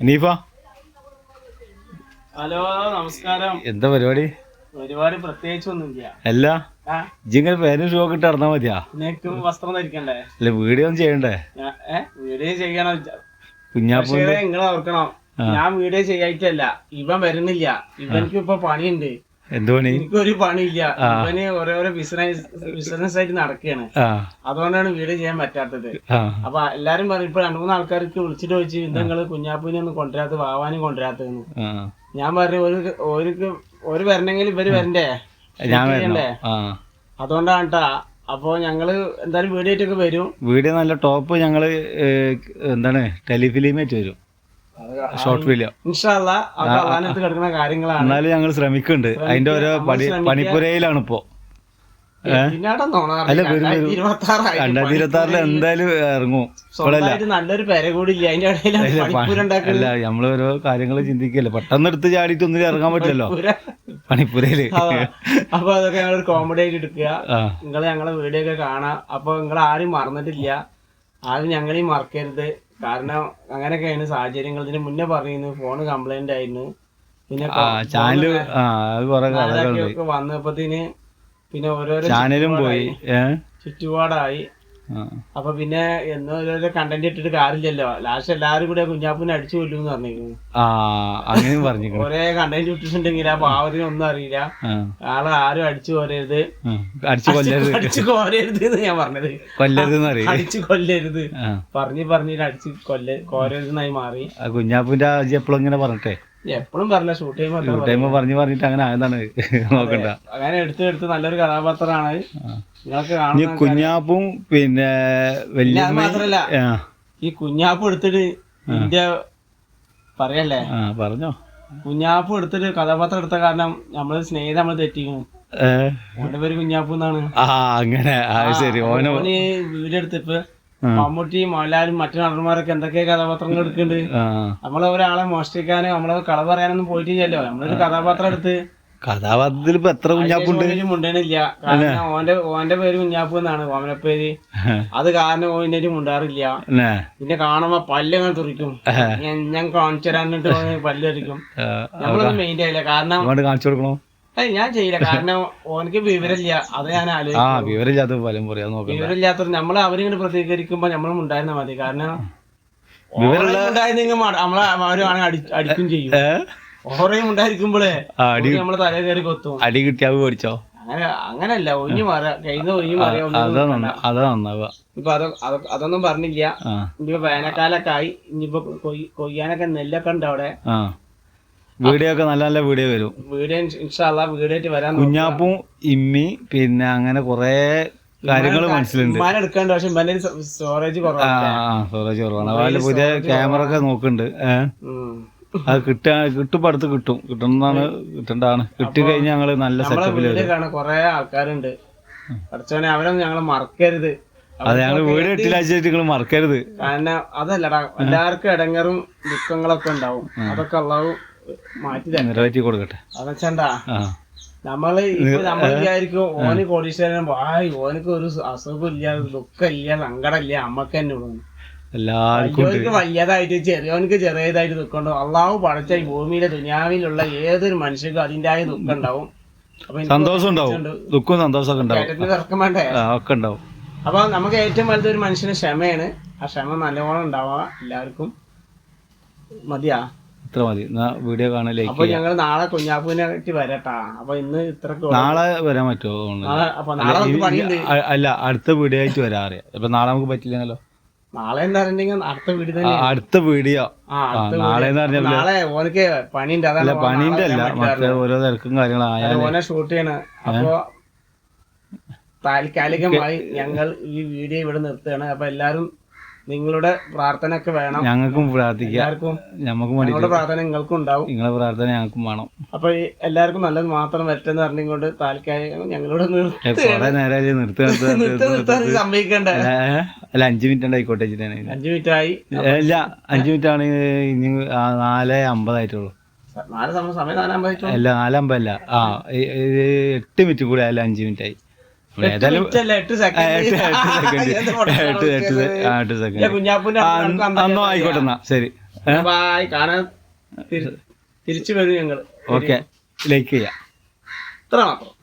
നീഫ? Hello നമസ്കാരം. എന്താ പരിപാടി? പരിപാടി പ്രത്യേകിച്ചൊന്നുമില്ല അല്ല ആ? ഇജിങ്ങനെ പേരും ഷൂ ഇട്ട് നടന്നാ മതിയാ? വസ്ത്രം ധരിക്കണ്ടേ? അല്ല വീഡിയോ ഒന്നും ചെയ്യണ്ടേ? വീഡിയോ ചെയ്യണം. കുഞ്ഞാപ്പൂ നിങ്ങൾ ഓർക്കണം. ഞാൻ വീഡിയോ ചെയ്യായിട്ടല്ല. ഇവൻ വരുന്നില്ല. ഇവനക്ക് ഇപ്പൊ പണിയുണ്ട്. എന്ത് പണി? എനിക്കൊരു പണിയില്ല. ഇവന് ഓരോരോ ബിസിനസ് ബിസിനസ് ആയിട്ട് നടക്കുകയാണ് അതുകൊണ്ടാണ് വീട് ചെയ്യാൻ പറ്റാത്തത്. അപ്പൊ എല്ലാരും പറയും ഇപ്പൊ രണ്ടു മൂന്ന് ആൾക്കാർക്ക് വിളിച്ചിട്ട് ചോദിച്ചു എന്താ നിങ്ങൾ കുഞ്ഞാപ്പൂനെ ഒന്നും കൊണ്ടുവരാത്ത വാവാനും കൊണ്ടുവരാത്തതെന്ന്. ഞാൻ പറഞ്ഞു ഒരു ഒരു ഒരു വരണമെങ്കിൽ ഇവർ വരണ്ടേ? അതുകൊണ്ടാണ് കേട്ടാ അപ്പൊ ഞങ്ങൾ എന്തായാലും വീഡിയോ ആയിട്ടൊക്കെ വരും. വീഡിയോ നല്ല ടോപ്പ് ഞങ്ങൾ എന്താണ് ടെലിഫിലിമേറ്റ് വരും. ഷോർട്ട് വീഡിയോ കിടക്കുന്ന കാര്യങ്ങളാണ്. എന്നാലും ഞങ്ങൾ ശ്രമിക്കുന്നുണ്ട്. അതിന്റെ ഓരോ പണി പണിപ്പുരയിലാണ് ഇപ്പോ. അല്ല, രണ്ടായിരത്തി ആറിൽ എന്തായാലും ഇറങ്ങും. നല്ലൊരു പെര കൂടി അല്ല നമ്മൾ ഓരോ കാര്യങ്ങൾ ചിന്തിക്കല്ലേ. പെട്ടെന്ന് എടുത്ത് ചാടിയിട്ട് ഒന്നിനും ഇറങ്ങാൻ പറ്റില്ലല്ലോ. പണിപ്പുരയിൽ. അപ്പൊ അതൊക്കെ ഞങ്ങൾ കോമഡി ആയിട്ട് എടുക്കുക. നിങ്ങൾ ഞങ്ങളെ വീഡിയോ ഒക്കെ കാണാം. അപ്പൊ നിങ്ങൾ ആരും മറന്നിട്ടില്ല. ആരും ഞങ്ങളെയും മറക്കരുത്. കാരണം അങ്ങനെയൊക്കെയാണ് സാഹചര്യങ്ങൾ. ഇതിന് മുന്നേ പറയുന്നു ഫോണ് കംപ്ലൈന്റ് ആയിരുന്നു. പിന്നെ അത് ഒക്കെ വന്നപ്പത്തിന് പിന്നെ ഓരോരോ ചാനലും പോയി. ചുറ്റുപാടായി. അപ്പൊ പിന്നെ എന്നോ ഓരോരോ കണ്ടന്റ് ഇട്ടിട്ട് കാര്യമില്ലല്ലോ. ലാസ്റ്റ് എല്ലാരും കൂടെ കുഞ്ഞാപ്പിനെ അടിച്ചു കൊല്ലും പറഞ്ഞിരുന്നു. ആ അങ്ങനെയും പറഞ്ഞിരിക്കണം. ഒരേ കണ്ടന്റ് ഇട്ടിട്ടുണ്ടെങ്കിൽ ആ പാവത്തിന് ഒന്നും അറിയില്ല. ആളെ ആരും അടിച്ചു കോരരുത്. അടിച്ചു കൊല്ലരുത്. അടിച്ചു കോരരുത് എന്ന് ഞാൻ പറഞ്ഞത്. കൊല്ലരുതെന്ന് അറിയില്ല. അടിച്ചു കൊല്ലരുത്. പറഞ്ഞു പറഞ്ഞ് പറഞ്ഞിട്ട് അടിച്ചു കൊല്ല കോരരുതെന്നായി മാറി. കുഞ്ഞാപ്പിന്റെ എപ്പോഴും ഇങ്ങനെ പറഞ്ഞിട്ടെ. എപ്പോഴും പറഞ്ഞ ഷൂട്ട് ചെയ്യുമ്പോൾ ടൈം പറഞ്ഞ്? പറഞ്ഞിട്ട് അങ്ങനെ ആയതാണ്. നോക്കണ്ട. അങ്ങനെ എടുത്ത് എടുത്ത് നല്ലൊരു കഥാപാത്രമാണ്. നിങ്ങൾക്ക് കുഞ്ഞാപ്പും പിന്നെ വലിയ മാത്രല്ല. ഈ കുഞ്ഞാപ്പ് എടുത്തിട്ട് ഇന്ത്യ പറയല്ലേ? പറഞ്ഞോ. കുഞ്ഞാപ്പ് എടുത്തിട്ട് കഥാപാത്രം എടുത്ത കാരണം നമ്മൾ സ്നേഹിത നമ്മൾ തെറ്റിക്കുന്നു. ഓന്റെ പേര് കുഞ്ഞാപ്പ് എന്നാണ് ആ അങ്ങനെ. ശരി. ഓനോ ആ. മമ്മൂട്ടി മോഹൻലാലും മറ്റു നടന്മാരൊക്കെ എന്തൊക്കെ കഥാപാത്രങ്ങൾ എടുക്കുന്നുണ്ട്. നമ്മളെ ഒരാളെ മോഷ്ടിക്കാനോ നമ്മളെ കള പറയാനൊന്നും പോയിട്ടില്ലല്ലോ. നമ്മളൊരു കഥാപാത്രം എടുത്ത്. കഥാപാത്രത്തിൽ ഇപ്പൊ എത്ര കുഞ്ഞാപ്പുണ്ട്? മുണ്ടേനില്ല. മുണ്ടണില്ല കാരണം ഓന്റെ ഓന്റെ പേര് കുഞ്ഞാപ്പ് എന്നാണ് ഓമനപ്പേര്. അത് കാരണം ഓന്റെ മുണ്ടാറില്ല. പിന്നെ കാണുമ്പോ പല്ലങ്ങൾ തുറിക്കും. ഞാൻ കാണിച്ചു തരാനിട്ട് പല്ല് തുറിക്കും. നമ്മളൊന്നും മെയിൻ ചെയ്യില്ല. കാരണം കാണിച്ചു കൊടുക്കണോ? ഞാൻ ചെയ്യില്ല. കാരണം ഓനക്ക് വിവരമില്ല. അത് ഞാൻ ആ ആലോചിക്കും. വിവരമില്ലാത്ത ഫലം പറയാൻ നോക്കണ്ട. വിവരമില്ലാത്തവർ നമ്മളെ അവരിങ്ങനെ പ്രതികരിക്കുമ്പോ നമ്മളും ഉണ്ടായിരുന്ന മതി. കാരണം വിവരമുള്ള- ഉണ്ടായിരുന്നെങ്കിൽ നമ്മളെ അവരാണ് അടിക്കും ചെയ്യും. ഏ? ഓറയും ഉണ്ടായിരിക്കുമ്പോഴേ ആ, അടി നമ്മളെ തല കയറി കൊത്തും. അടി കിട്ടിയാവ് മേടിച്ചോ അങ്ങനെ അങ്ങനല്ല. ഒഴിഞ്ഞു മാറുക. കഴിഞ്ഞ ഒഴിഞ്ഞു മാറിയ അതാ നന്ന അതാ നന്നാവുക. ഇപ്പൊ അത് അത് അതൊന്നും പറഞ്ഞില്ല. ആ. ഇനിയിപ്പോ വേനൽക്കാലൊക്കെ ആയി. ഇനിയിപ്പോ കൊയ്- കൊയ്യാനൊക്കെ നെല്ലൊക്കെ ഉണ്ട് അവിടെ. ആ. വീഡിയോ ഒക്കെ നല്ല നല്ല വീഡിയോ വരും. വീഡിയോ ഇൻഷാല്ല വീഡിയോ ആയിട്ട് വരാൻ. കുഞ്ഞാപ്പും ഇമ്മി പിന്നെ അങ്ങനെ കൊറേ കാര്യങ്ങൾ മനസ്സിലുണ്ട്. എടുക്കാണ്ട് പക്ഷെ സ്റ്റോറേജ് കുറവാണ്. സോറേജ് കുറവാണ് അതുപോലെ പുതിയ ക്യാമറ ഒക്കെ നോക്കുന്നുണ്ട്. അത് കിട്ടാ കിട്ടുമ്പോ അടുത്ത് കിട്ടും. കിട്ടുന്നതാണ് കിട്ടണ്ടാണ്. കിട്ടി കഴിഞ്ഞാൽ ഞങ്ങൾ നല്ല സെറ്റപ്പിൽ കൊറേ ആൾക്കാരുണ്ട്. പഠിച്ചവനെ അവരൊന്നും ഞങ്ങളെ മറക്കരുത്. അതെ ഞങ്ങൾ വീട് ഇട്ടില്ലാച്ചിട്ട് നിങ്ങൾ മറക്കരുത്. കാരണം അതല്ലടാ എല്ലാവർക്കും ഇടങ്ങറും ദുഃഖങ്ങളൊക്കെ ഉണ്ടാവും. അതൊക്കെ ഉള്ളവും മാറ്റി നിറവേറ്റി കൊടുക്കട്ടെ. അതെച്ചാണ്ടാ. നമ്മൾ ഇപ്പൊ നമ്മൾ വിചാരിക്കും ഓന് കോടീശ്വരൻ ആയി ഓനക്ക് ഒരു അസുഖമില്ല ദുഃഖമില്ല സങ്കടമില്ല അമ്മയ്ക്ക് തന്നെ ഉള്ളു. എല്ലാവർക്കും വലിയതായിട്ട് ചെറിയവനക്ക് ചെറിയതായിട്ട് ദുഃഖം അള്ളാഹ് പടച്ച ഈ ഭൂമിയിലെ ദുനിയാവിലുള്ള ഏതൊരു മനുഷ്യർക്കും അതിന്റെതായ ദുഃഖം ഉണ്ടാവും സന്തോഷം ഉണ്ടാവും. ദുഃഖവും സന്തോഷമൊക്കെ ഉണ്ടാവും. ഒക്കെ ഉണ്ടാവും. അപ്പൊ നമുക്ക് ഏറ്റവും വലുതൊരു ഒരു മനുഷ്യന് ക്ഷമയാണ്. ആ ക്ഷമ നല്ലവണ്ണം ഉണ്ടാവുക എല്ലാവർക്കും. മതിയാ? ഇത്ര മതി. എന്നാ വീഡിയോ കാണലേക്ക് അപ്പൊ ഞങ്ങൾ നാളെ കുഞ്ഞാപ്പൂവിനെ ആയിട്ട് വരട്ടാ. അപ്പൊ ഇന്ന് ഇത്ര നാളെ വരാൻ പറ്റുമോ? അല്ല അടുത്ത വീഡിയോ ആയിട്ട് വരാ അറിയാം. ഇപ്പൊ നാളെ നമുക്ക് പറ്റില്ലല്ലോ. നാളെ എന്താ പറഞ്ഞെങ്കിൽ അടുത്ത വീഡിയോ അടുത്ത വീഡിയോ നാളെ എന്ന് പറഞ്ഞാൽ നാളെ ഓനക്ക് പണിന്റെ ഓൻ പണീന്റെ അല്ല. മറ്റേ ഓരോ തിരക്കും കാര്യങ്ങളും ഓനെ ഷൂട്ട് ചെയ്യണ. അപ്പൊ താൽക്കാലികമായി ഞങ്ങൾ ഈ വീഡിയോ ഇവിടെ നിർത്തുകയാണ്. അപ്പൊ എല്ലാരും നിങ്ങളുടെ പ്രാർത്ഥന ഒക്കെ വേണം. ഞങ്ങൾക്കും പ്രാർത്ഥിക്കാം. എല്ലാവർക്കും ഞമ്മക്കും വേണ്ടി ഞങ്ങളുടെ പ്രാർത്ഥന നിങ്ങൾക്കും ഉണ്ടാവും. നിങ്ങളെ പ്രാർത്ഥന ഞങ്ങൾക്കും വേണം. അപ്പൊ ഈ എല്ലാവർക്കും നല്ലത് മാത്രം വരട്ടെന്ന് പറഞ്ഞുകൊണ്ട് താൽക്കാലികം ഞങ്ങളോട് നിർത്തി സംഭവിക്കണ്ടേ? അല്ല അഞ്ചു മിനിറ്റ് ഉണ്ടായിക്കോട്ടെ വെച്ചിട്ടാണ് അഞ്ചു മിനിറ്റ് ആയി. അല്ല അഞ്ചു മിനിറ്റ് ആണ് ഇനി നാല് അമ്പതായിട്ടുള്ളൂ നാല് സമയം സമയം നാലാൻ അല്ല അല്ല നാലമ്പല്ല ആ എട്ട് മിനിറ്റ് കൂടെ ആയാലും അഞ്ചു മിനിറ്റ് ആയി. അന്നോ ആയിക്കോട്ടെ എന്നാ. ശരി. തിരിച്ചു വരും ഞങ്ങൾ. ഓക്കെ. ലൈക്ക് ചെയ്യാം. ഇത്ര മാത്രം.